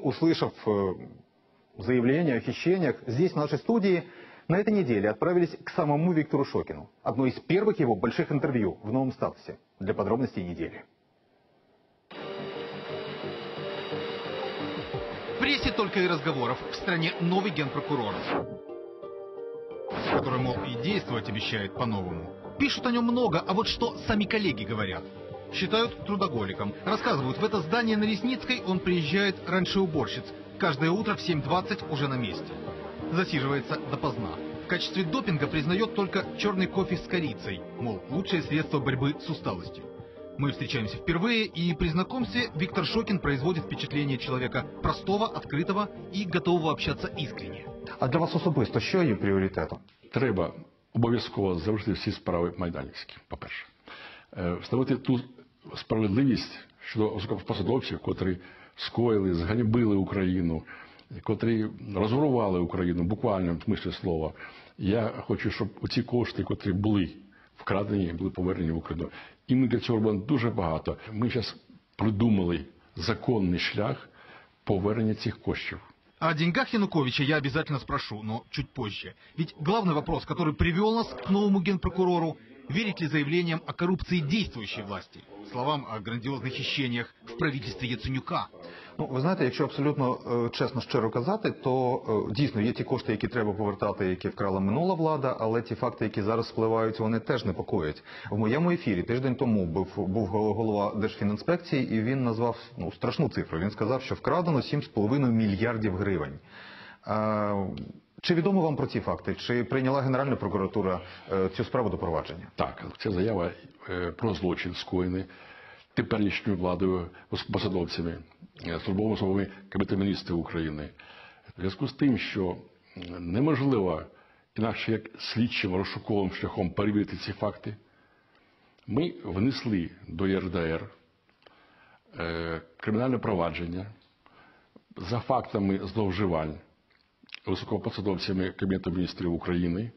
услышав э, заявления о хищениях, здесь, в нашей студии, на этой неделе отправились к самому Виктору Шокину. Одно из первых его больших интервью в новом статусе. Для подробностей недели. В прессе только и разговоров. В стране новый генпрокурор. Который, мол, и действовать обещает по-новому. Пишут о нем много, а вот что сами коллеги говорят Считают трудоголиком. Рассказывают, в это здание на Лесницкой он приезжает раньше уборщиц. Каждое утро в 7.20 уже на месте. Засиживается допоздна. В качестве допинга признает только черный кофе с корицей. Мол, лучшее средство борьбы с усталостью. Мы встречаемся впервые, и при знакомстве Виктор Шокин производит впечатление человека простого, открытого и готового общаться искренне. А для вас особисто що є пріоритетом? Треба обов'язково завершити всі справи майданівські, по-перше. Е, Встановити ту справедливість щодо високопосадовців, котрі скоїли, зганьбили Україну, котрі розворували Україну, буквально в смислі слова. Я хочу, щоб ці кошти, котрі були вкрадені, були повернені в Україну. І ми для цього робимо дуже багато. Ми зараз придумали законний шлях повернення цих коштів. О деньгах Януковича я обязательно спрошу, но чуть позже. Ведь главный вопрос, который привел нас к новому генпрокурору, верить ли заявлениям о коррупции действующей власти, словам о грандиозных хищениях в правительстве Яценюка. Ну, ви знаєте, якщо абсолютно е, чесно щиро казати, то е, дійсно є ті кошти, які треба повертати, які вкрала минула влада, але ті факти, які зараз спливають, вони теж непокоять. В моєму ефірі тиждень тому був, був голова Держфінінспекції, і він назвав ну, страшну цифру. Він сказав, що вкрадено 7,5 мільярдів гривень. Чи відомо вам про ці факти? Чи прийняла Генеральна прокуратура е, цю справу до провадження? Так, це заява е, про злочин скоєний теперішньою владою, посадовцями, е, службовими особами Кабінету міністрів України. В зв'язку з тим, що неможливо інакше як слідчим розшуковим шляхом перевірити ці факти, ми внесли до ЄРДР кримінальне провадження за фактами зловживань високопосадовцями Кабінету міністрів України,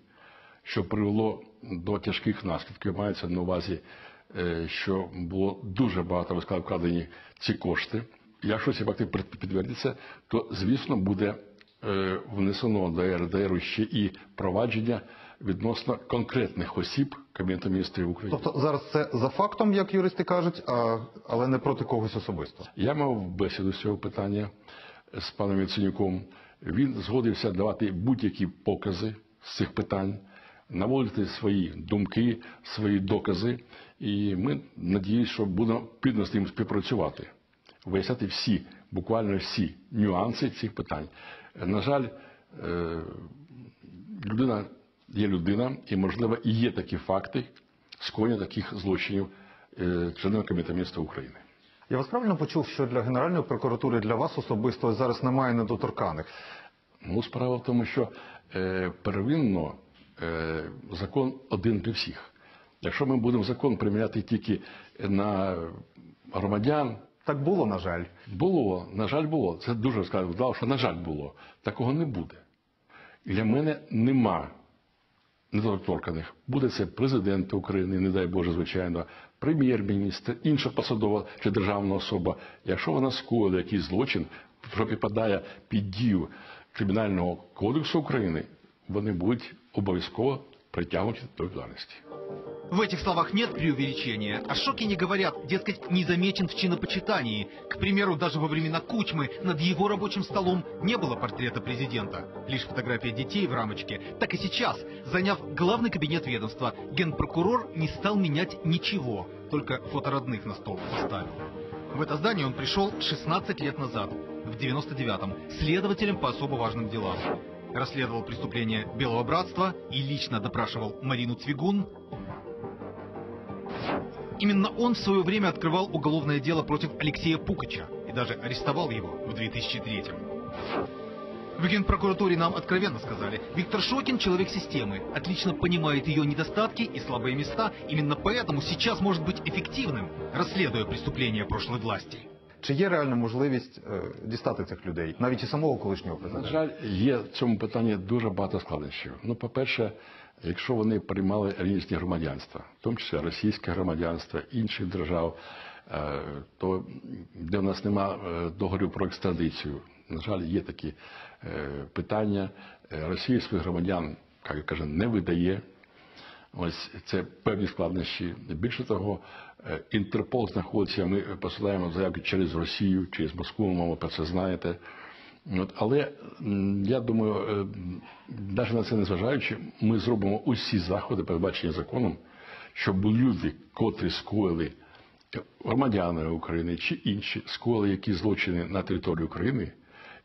що привело до тяжких наслідків. Мається на увазі, е, що було дуже багато вкладені ці кошти. Якщо ці факти під- підтвердяться, то звісно буде е, внесено до РДР ще і провадження відносно конкретних осіб Кабінету міністрів України. Тобто зараз це за фактом, як юристи кажуть, а, але не проти когось особисто. Я мав бесіду з цього питання з паном Яценюком. Він згодився давати будь-які покази з цих питань, наводити свої думки, свої докази. І ми надіюсь, що будемо плідно з ним співпрацювати, виясняти всі, буквально всі нюанси цих питань. На жаль, е, людина є людина, і, можливо, і є такі факти скоєння таких злочинів е, членами Кабінету міністрів України. Я вас правильно почув, що для Генеральної прокуратури для вас особисто зараз немає недоторканих. Ну, справа в тому, що е, первинно е, закон один для всіх. Якщо ми будемо закон приміняти тільки на громадян, Так було, на жаль. було, на жаль, було. Це дуже сказав, що на жаль було. Такого не буде. Для мене нема недоторканих. Буде це президент України, не дай Боже, звичайно, прем'єр-міністр, інша посадова чи державна особа. Якщо вона скоїла якийсь злочин, що підпадає під дію Кримінального кодексу України, вони будуть обов'язково притягнуті до відповідальності. В этих словах нет преувеличения. О Шокине говорят, дескать, не замечен в чинопочитании. К примеру, даже во времена Кучмы над его рабочим столом не было портрета президента. Лишь фотография детей в рамочке. Так и сейчас, заняв главный кабинет ведомства, генпрокурор не стал менять ничего. Только фото родных на стол поставил. В это здание он пришел 16 лет назад, в 99-м, следователем по особо важным делам. Расследовал преступление Белого Братства и лично допрашивал Марину Цвигун, Именно он в свое время открывал уголовное дело против Алексея Пукача и даже арестовал его в 2003-м. В Генпрокуратуре нам откровенно сказали, Виктор Шокин человек системы, отлично понимает ее недостатки и слабые места, именно поэтому сейчас может быть эффективным, расследуя преступления прошлой власти. Чи є реальна можливість е, дістати цих людей, навіть і самого колишнього На президента? жаль, є в цьому питанні дуже багато складнощів. Ну, по-перше, якщо вони приймали різні громадянства, в тому числі російське громадянство, інших держав, е, то де в нас нема е, договорів про екстрадицію. На жаль, є такі е, питання. Росія своїх громадян, як я кажу, не видає. Ось це певні складнощі. Більше того, Інтерпол знаходиться, ми посилаємо заявки через Росію, через Москву, мова про це знаєте. От, але я думаю, е, навіть на це не зважаючи, ми зробимо усі заходи, передбачені законом, щоб люди, котрі скоїли е, громадяни України чи інші скоїли які злочини на території України,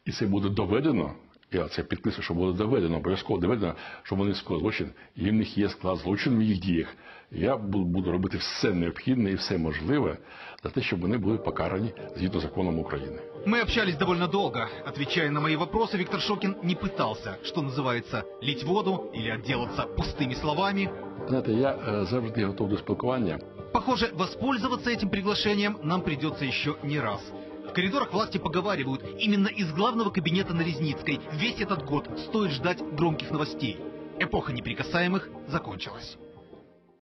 і це буде доведено. Я це підписую, що буде доведено, обов'язково доведено, що вони скоїли злочин, і в них є склад злочину в їх діях. Я бу- буду робити все необхідне і все можливе для те, щоб вони були покарані згідно законом України. Мы общались довольно долго. Отвечая на мои вопросы, Виктор Шокин не пытался, что называется, лить воду или отделаться пустыми словами. Знаєте, я е, завжди готов до спілкування. Похоже, воспользоваться этим приглашением нам придется еще не раз. В коридорах власти поговаривают, именно из главного кабинета на Резницкой весь этот год стоит ждать громких новостей. Эпоха неприкасаемых закончилась.